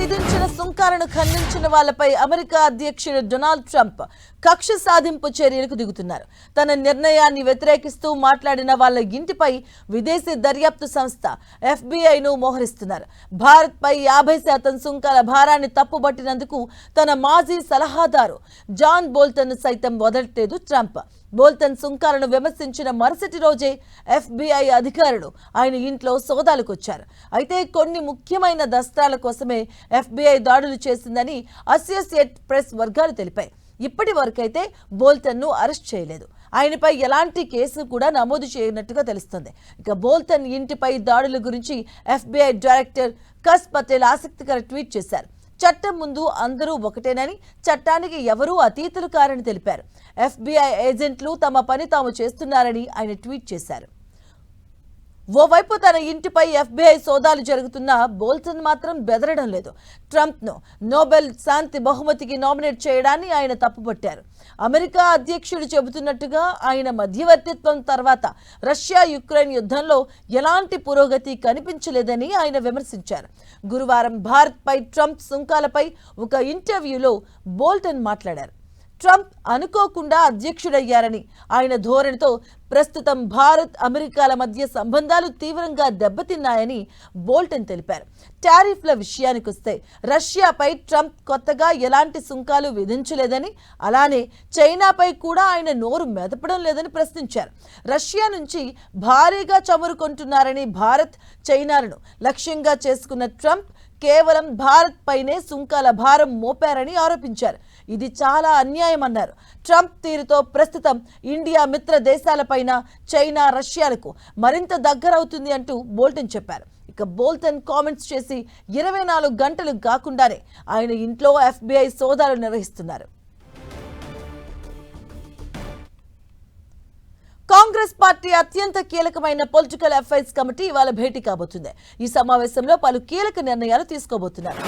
విధించిన సుంకాలను ఖండించిన వాళ్ళపై అమెరికా అధ్యక్షుడు డొనాల్డ్ ట్రంప్ కక్ష సాధింపు చర్యలకు దిగుతున్నారు. తన నిర్ణయాన్ని వ్యతిరేకిస్తూ మాట్లాడిన వాళ్ళ ఇంటిపై విదేశీ దర్యాప్తు సంస్థ ఎఫ్బీఐను మోహరిస్తున్నారు. భారత్పై యాభై శాతం సుంకాల భారాన్ని తప్పుబట్టినందుకు తన మాజీ సలహాదారు జాన్ బోల్టన్ సైతం వదలట్లేదు ట్రంప్. బోల్టన్ సుంకాలను విమర్శించిన మరుసటి రోజే ఎఫ్బీఐ అధికారులు ఆయన ఇంట్లో సోదాలకు వచ్చారు అయితే కొన్ని ముఖ్యమైన దస్త్రాల కోసమే ఎఫ్బీఐ దాడులు చేసిందని అసోసియేట్ ప్రెస్ వర్గాలు తెలిపాయి. ఇప్పటి వరకైతే బోల్టన్ను అరెస్ట్ చేయలేదు. ఆయనపై ఎలాంటి కేసు కూడా నమోదు చేయనట్టుగా తెలుస్తుంది. ఇక బోల్టన్ ఇంటిపై దాడుల గురించి ఎఫ్బీఐ డైరెక్టర్ కస్ పటేల్ ఆసక్తికర ట్వీట్ చేశారు. చట్టం ముందు అందరూ ఒకటేనని చట్టానికి ఎవరూ అతీతులు కారని తెలిపారు. ఎఫ్బీఐ ఏజెంట్లు తమ పని తాము చేస్తున్నారని ఆయన ట్వీట్ చేశారు. ఓవైపు తన ఇంటిపై ఎఫ్బీఐ సోదాలు జరుగుతున్న బోల్టన్ మాత్రం బెదరడం లేదు. ట్రంప్ను నోబెల్ శాంతి బహుమతికి నామినేట్ చేయడాన్ని ఆయన తప్పుపట్టారు. అమెరికా అధ్యక్షుడు చెబుతున్నట్టుగా ఆయన మధ్యవర్తిత్వం తర్వాత రష్యా యుక్రెయిన్ యుద్ధంలో ఎలాంటి పురోగతి కనిపించలేదని ఆయన విమర్శించారు. గురువారం భారత్పై ట్రంప్ సుంకాలపై ఒక ఇంటర్వ్యూలో బోల్టన్ మాట్లాడారు. ట్రంప్ అనుకోకుండా అధ్యక్షుడయ్యారని ఆయన ధోరణితో ప్రస్తుతం భారత్ అమెరికాల మధ్య సంబంధాలు తీవ్రంగా దెబ్బతిన్నాయని బోల్టన్ తెలిపారు. టారిఫ్ల విషయానికొస్తే రష్యాపై ట్రంప్ కొత్తగా ఎలాంటి సుంకాలు విధించలేదని అలానే చైనాపై కూడా ఆయన నోరు మెదపడం లేదని ప్రశ్నించారు. రష్యా నుంచి భారీగా చమురు కొంటున్నారని భారత్ చైనాలను లక్ష్యంగా చేసుకున్న ట్రంప్ కేవలం భారత్ పైనే సుంకాల భారం మోపారని ఆరోపించారు. ఇది చాలా అన్యాయమన్నారు. ట్రంప్ తీరుతో ప్రస్తుతం ఇండియా మిత్ర పైన చైనా రష్యాలకు మరింత దగ్గరవుతుంది అంటూ బోల్టన్ చెప్పారు. ఇక బోల్టన్ కామెంట్స్ చేసి ఇరవై నాలుగు గంటలు కాకుండానే ఆయన ఇంట్లో ఎఫ్బీఐ సోదాలు నిర్వహిస్తున్నారు. కాంగ్రెస్ పార్టీ అత్యంత కీలకమైన పొలిటికల్ అఫైర్స్ కమిటీ ఇవాళ భేటీ కాబోతుంది. ఈ సమావేశంలో పలు కీలక నిర్ణయాలు తీసుకోబోతున్నారు.